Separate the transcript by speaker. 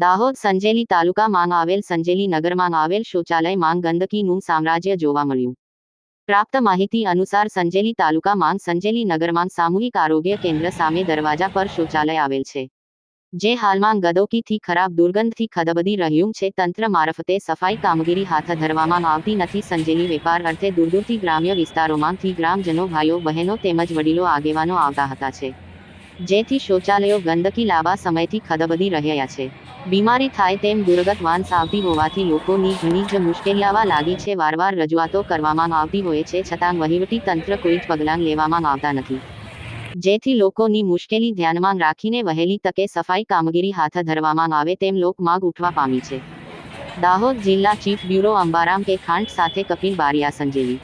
Speaker 1: દાહોદ સંજેલી તાલુકા માંગ આવેલ સંજેલી નગરમાં આવેલ શૌચાલય માંગ ગંદકીનું સામ્રાજ્ય જોવા મળ્યું. પ્રાપ્ત માહિતી અનુસાર સંજેલી તાલુકા માંગ સંજેલી નગરમાં સામૂહિક આરોગ્ય કેન્દ્ર સામે દરવાજા પર શૌચાલય આવેલ છે. જે હાલમાં ગદોકીથી ખરાબ દુર્ગંધથી ખદબદી રહ્યું છે. તંત્ર મારફતે સફાઈ કામગીરી હાથ ધરવામાં આવતી નથી. સંજેલી વેપાર અર્થે દૂર દૂરથી ગ્રામ્ય વિસ્તારોમાંથી ગ્રામજનો, ભાઈઓ, બહેનો તેમજ વડીલો આગેવાનો આવતા હતા છે. જેથી શૌચાલયો ગંદકી લાંબા સમયથી ખદબદી રહ્યા છે. બીમારી થાય તેમ દુર્ગત વાંસ આવતી હોવાથી લોકોની ઘણી જ મુશ્કેલી આવવા લાગી છે. વારવાર રજૂઆતો કરવામાં આવતી હોય છે, છતાં વહીવટી તંત્ર કોઈ જ પગલાં લેવામાં આવતા નથી. જેથી લોકોની મુશ્કેલી ધ્યાનમાં રાખીને વહેલી તકે સફાઈ કામગીરી હાથ ધરવામાં આવે તેમ લોક માગ ઉઠવા પામી છે. દાહોદ જિલ્લા ચીફ બ્યુરો અંબારામ કે ખાંડ સાથે કપિલ બારિયા સંજેલી